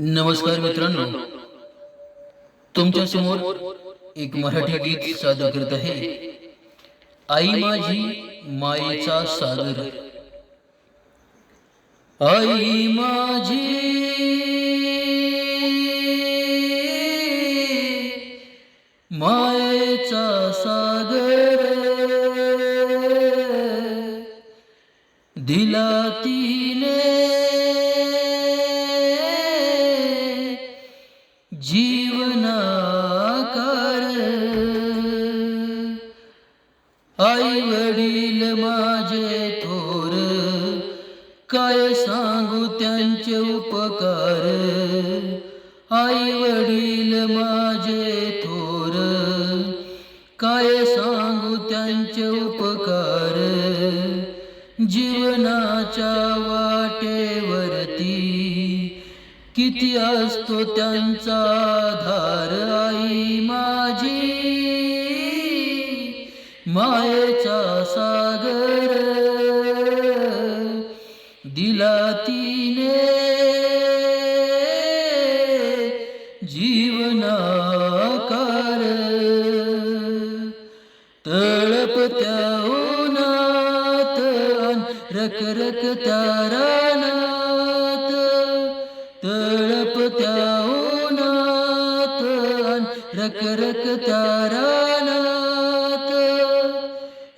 नमस्कार मित्रांनो. तुमच्यासमोर एक मराठी गीत सादर करत आहे. आई माझी मायेचा सागर. आई माझी मायेचा सागर. दिला तिने जीवनाकार आई वडील माझे थोर काय सांगू त्यांचे उपकार? आई वडील माझे थोर काय सांगू त्यांचे उपकार? जीवनाच्या वाटे किती असतो त्यांचा धार आई माझी? मायेचा सागर दिला तिने. जीवनाकार तळपत्या उन्हात तारा ना रखरखत्या रानात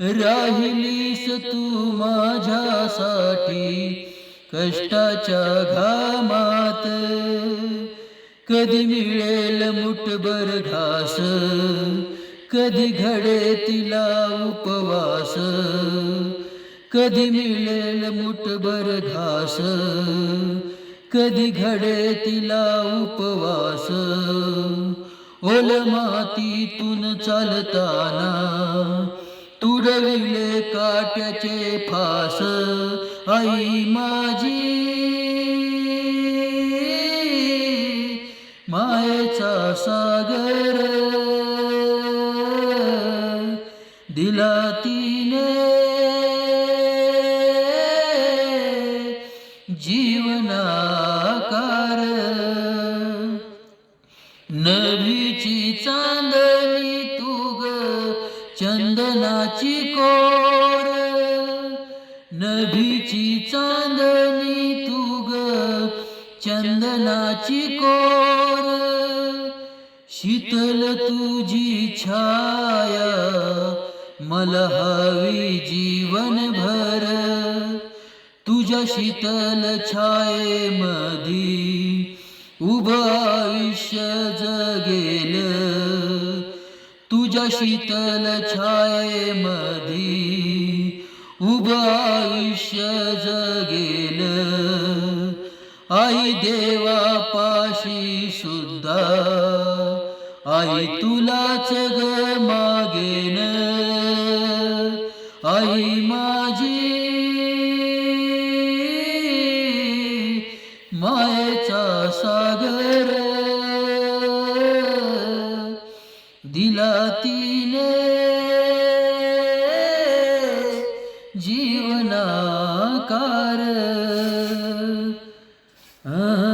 राहिलीस तू माझ्यासाठी कष्टाच्या घामात. कधी मिळेल मुठभर घास कधी घडे तिला उपवास. कधी मिळेल मुठभर घास कधी घडे तिला उपवास. वल मातीतून चालताना तुडविले काट्याचे फास. आई माझी मायेचा सागर दिला ती ची चांदणी तुग चंदनाची कोर. शीतल तुझी छाया मला हवी जीवनभर. तुझ्या शीतल छायेमधी उभ आयुष्य जगेल. तुझ्या शीतल छायेमधी उभं आयुष्य जगेल। आई देवा पाशी सुद्धा आई तुलाच ग मागेन। आई माझी मायेचा सागर। दिला तिने। Ah.